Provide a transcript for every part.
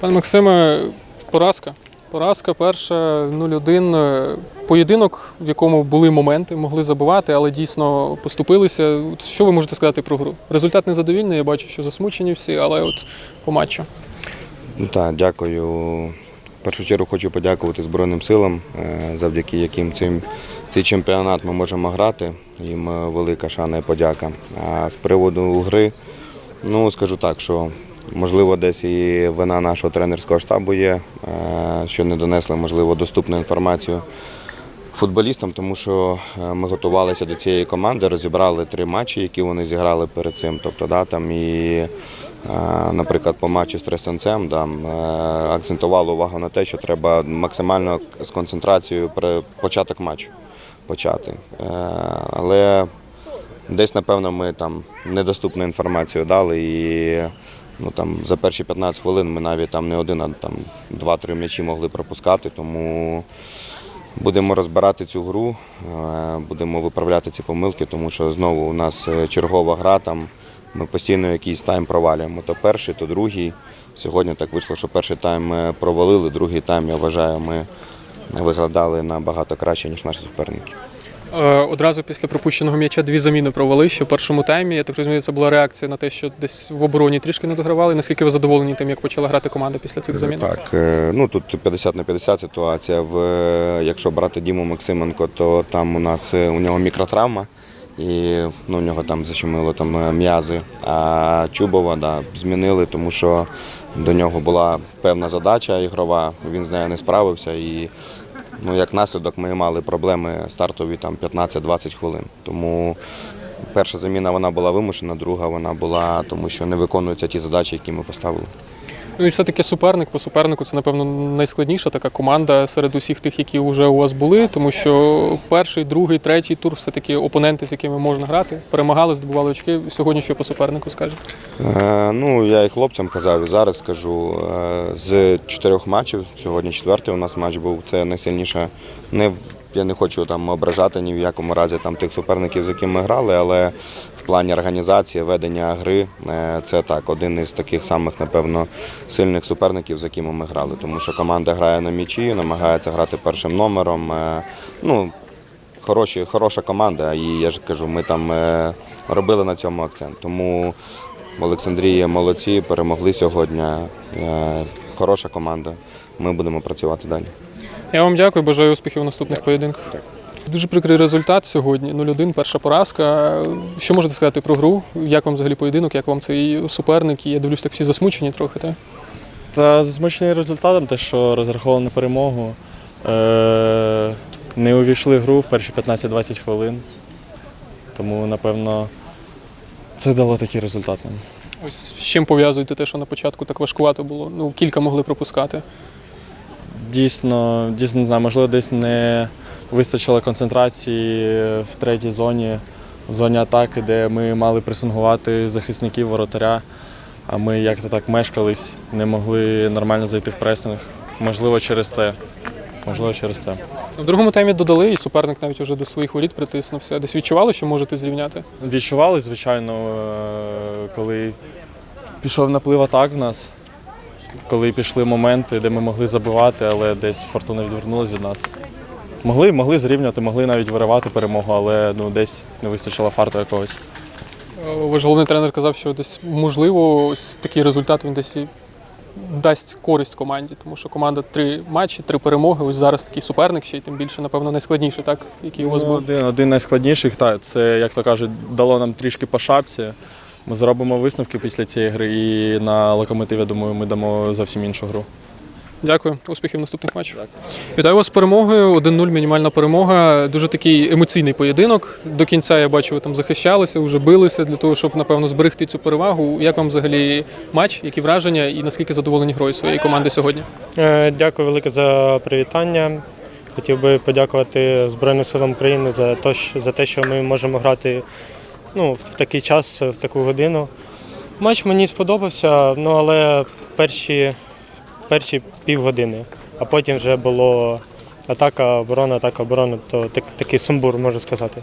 Пане Максиме, поразка. Поразка перша 0-1. Е, Поєдинок, в якому були моменти, могли забувати, але дійсно поступилися. Що ви можете сказати про гру? Результат незадовільний, я бачу, що засмучені всі, але от по матчу. Ну, Так, дякую. В першу чергу хочу подякувати Збройним силам, е, завдяки яким цим, цей чемпіонат ми можемо грати. Їм е, велика шана і подяка. А з приводу гри, ну скажу так, що можливо десь і вина нашого тренерського штабу є, е, що не донесли, можливо, доступну інформацію футболістам, тому що е, ми готувалися до цієї команди, розібрали три матчі, які вони зіграли перед цим. Тобто, да, там і, е, наприклад, по матчі з Тресенцем да, акцентували увагу на те, що треба максимально з концентрацією початок матчу почати. Але десь, напевно, ми там недоступну інформацію дали і. Ну там за перші 15 хвилин ми навіть там не один, а там два-три м'ячі могли пропускати, тому Будемо розбирати цю гру, е, будемо виправляти ці помилки, тому що знову у нас е, чергова гра, там ми постійно якийсь тайм провалюємо. То перший, то другий. Сьогодні так вийшло, що перший тайм провалили, другий тайм, я вважаю, ми виглядали набагато краще, ніж наші суперники. Е, Одразу після пропущеного м'яча дві заміни провели ще в першому таймі. Я так розумію, це була реакція на те, що десь в обороні трішки не догравали. Наскільки ви задоволені тим, як почала грати команда після цих замін? Так, е, ну тут 50 на 50 ситуація. В, е, якщо брати Діму Максименко, то там у нас у нього мікротравма. І ну, у нього там защемило там м'язи. А Чубова да, змінили, тому що до нього була певна задача ігрова, він з нею не справився. І ну, як наслідок ми мали проблеми стартові там 15-20 хвилин. Тому перша заміна вона була вимушена, друга вона була, тому що не виконуються ті задачі, які ми поставили. Ну і все-таки суперник по супернику це, напевно, найскладніша така команда серед усіх тих, які вже у вас були, тому що перший, другий, третій тур все-таки опоненти, з якими можна грати, перемагали, здобували очки. Сьогодні що по супернику скажете? Е, Ну, я і хлопцям казав, і зараз скажу. е, З чотирьох матчів, сьогодні четвертий у нас матч був. Це найсильніше. Не в- я не хочу там ображати ні в якому разі там тих суперників, з якими ми грали, але плані організації, ведення гри е, це так, один із таких самих, напевно, сильних суперників, з якими ми грали. Тому що команда грає на м'ячі, намагається грати першим номером. е, Ну, хороші, хороша команда, і я ж кажу, ми там е, робили на цьому акцент. Тому в Олександрії молодці, перемогли сьогодні. Хороша команда. Ми будемо працювати далі. Я вам дякую, бажаю успіхів у наступних поєдинках. Дуже прикрий результат сьогодні. 0-1, перша поразка. Що можете сказати про гру? Як вам взагалі поєдинок? Як вам цей суперник? І я дивлюсь, так всі засмучені трохи, так? Та засмучений результатом, те, що розраховували на перемогу. Е- не увійшли в гру в перші 15-20 хвилин. Тому, напевно, це дало такий результат нам. Ось з чим пов'язуєте те, що на початку так важкувато було? Ну, кілька могли пропускати. Дійсно, дійсно не знаю, можливо, десь не вистачило концентрації в третій зоні, в зоні атаки, де ми мали пресингувати захисників воротаря. А ми як-то так мешкались, не могли нормально зайти в пресинг. Можливо, через це. Можливо, через це. В другому таймі додали, і суперник навіть вже до своїх воріт притиснувся. Десь відчували, що можете зрівняти? Відчували, звичайно, е, коли пішов наплив атак в нас, коли пішли моменти, де ми могли забивати, але десь фортуна відвернулася від нас. Могли, могли зрівняти, могли навіть виривати перемогу, але ну, десь не вистачило фарту якогось. Е, Ваш головний тренер казав, що десь можливо ось такий результат він десь і дасть користь команді, тому що команда три матчі, три перемоги. Ось зараз такий суперник ще й тим більше, напевно, найскладніший, так, який у вас Ну, був. один, один найскладніших, так, це, як то кажуть, дало нам трішки по шапці. Ми зробимо висновки після цієї гри і на локомотив, я думаю, ми дамо зовсім іншу гру. Дякую, успіхів в наступних матчах. Вітаю вас з перемогою. 1-0, мінімальна перемога. Дуже такий емоційний поєдинок. До кінця я бачу, ви там захищалися, вже билися для того, щоб напевно зберегти цю перевагу. Як вам взагалі матч, які враження і наскільки задоволені грою своєї команди сьогодні? Е, Дякую велике за привітання. Хотів би подякувати Збройним силам України за те, що- ми можемо грати ну, в такий час, в таку годину. Матч мені сподобався, ну але перші, перші півгодини, а потім вже було атака, оборона, атака, оборона, то так, такий сумбур, можна сказати.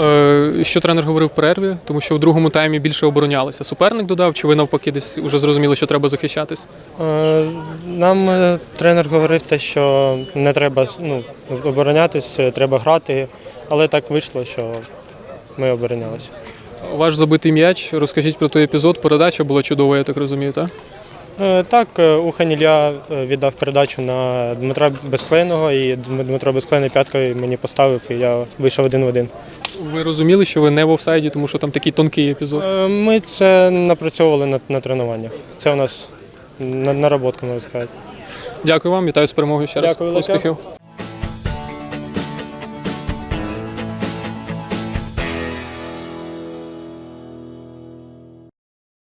Е, Що тренер говорив в перерві, тому що в другому таймі більше оборонялися. Суперник додав, чи ви навпаки десь вже зрозуміли, що треба захищатись? Е, Нам е, тренер говорив те, що не треба ну, оборонятись, треба грати, але так вийшло, що ми оборонялися. Ваш забитий м'яч, розкажіть про той епізод. Передача була чудова, я так розумію, так? Е, Так, е, Ухань Ілля е, віддав передачу на Дмитра Безклейного, і Дмитро Безклейний п'яткою мені поставив, і я вийшов один в один. Ви розуміли, що ви не в офсайді, тому що там такий тонкий епізод. Ми це напрацьовували на, на тренуваннях. Це у нас на- наработка, можна сказати. Дякую вам, вітаю з перемогою ще раз. Дякую, Леся. Успіхів.